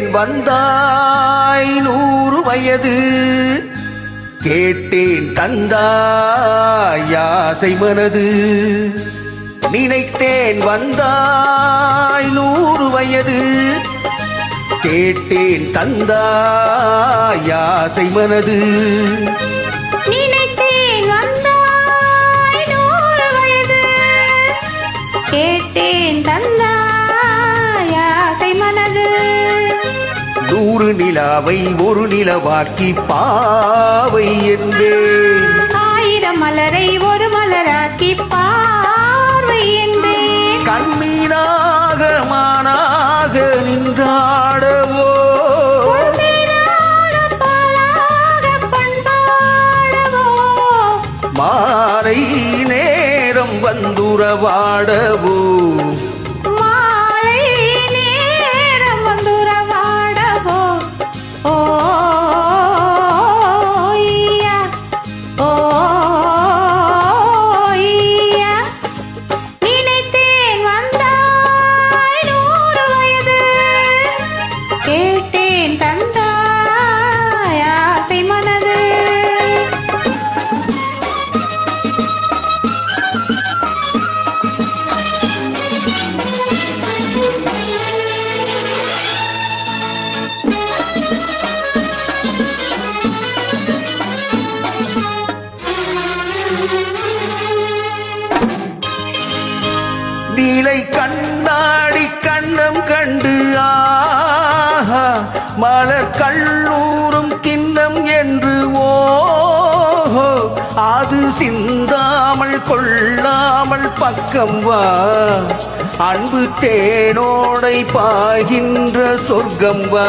நினைத்தேன் வந்தாய்? நூறு வயது. கேட்டேன் தந்தாய் ஆசை மனது. நினைத்தேன் வந்தாய் நூறு வயது. கேட்டேன் தந்தாய் ஆசை மனது. நிலாவை ஒரு நிலவாக்கி பாவை என்பேன். ஆயிரம் மலரை ஒரு மலராக்கி பார்வை என்பேன். கண்மீனாக மானாக நின்றாடவோ? மாலை நேரம் வந்துறவாடவோ? நீலை கண்ணாடி கண்ணம் கண்டு ஆஹா மலர் கல்லூரும் கிண்ணம் என்று ஓ அது சிந்தாமல் கொள்ளாமல் பக்கம் வா. அன்பு தேனோடை பாகின்ற சொர்க்கம் வா.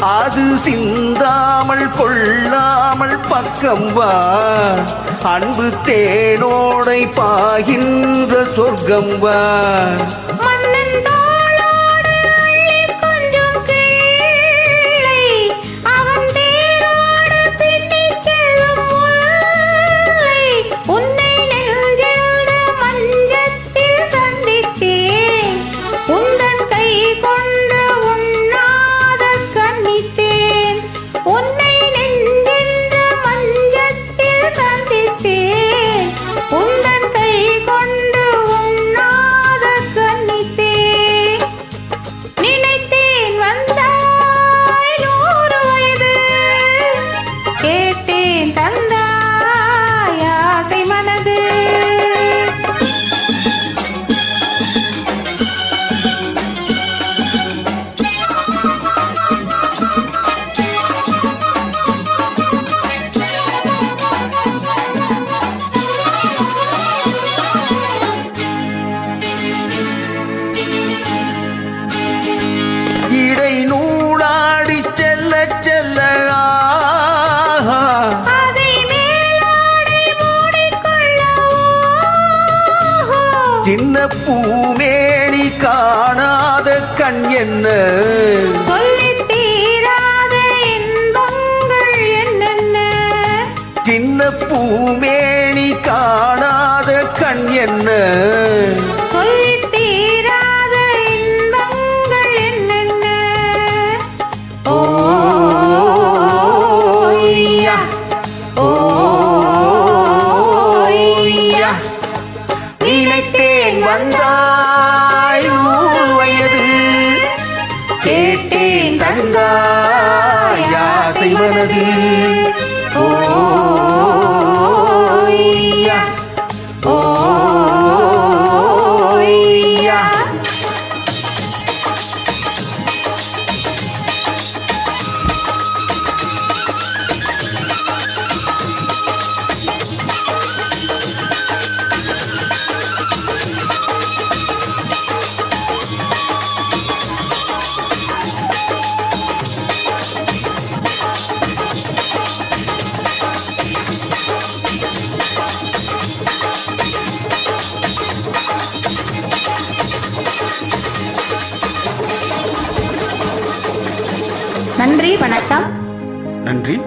அது சிந்தாமல் கொள்ளாமல் பக்கம் வா. அன்பு தேனோடை பாகின்ற சொர்க்கம் வா. என்ன பூமேனி காணாத கண் என்ன? வணக்கம். நன்றி.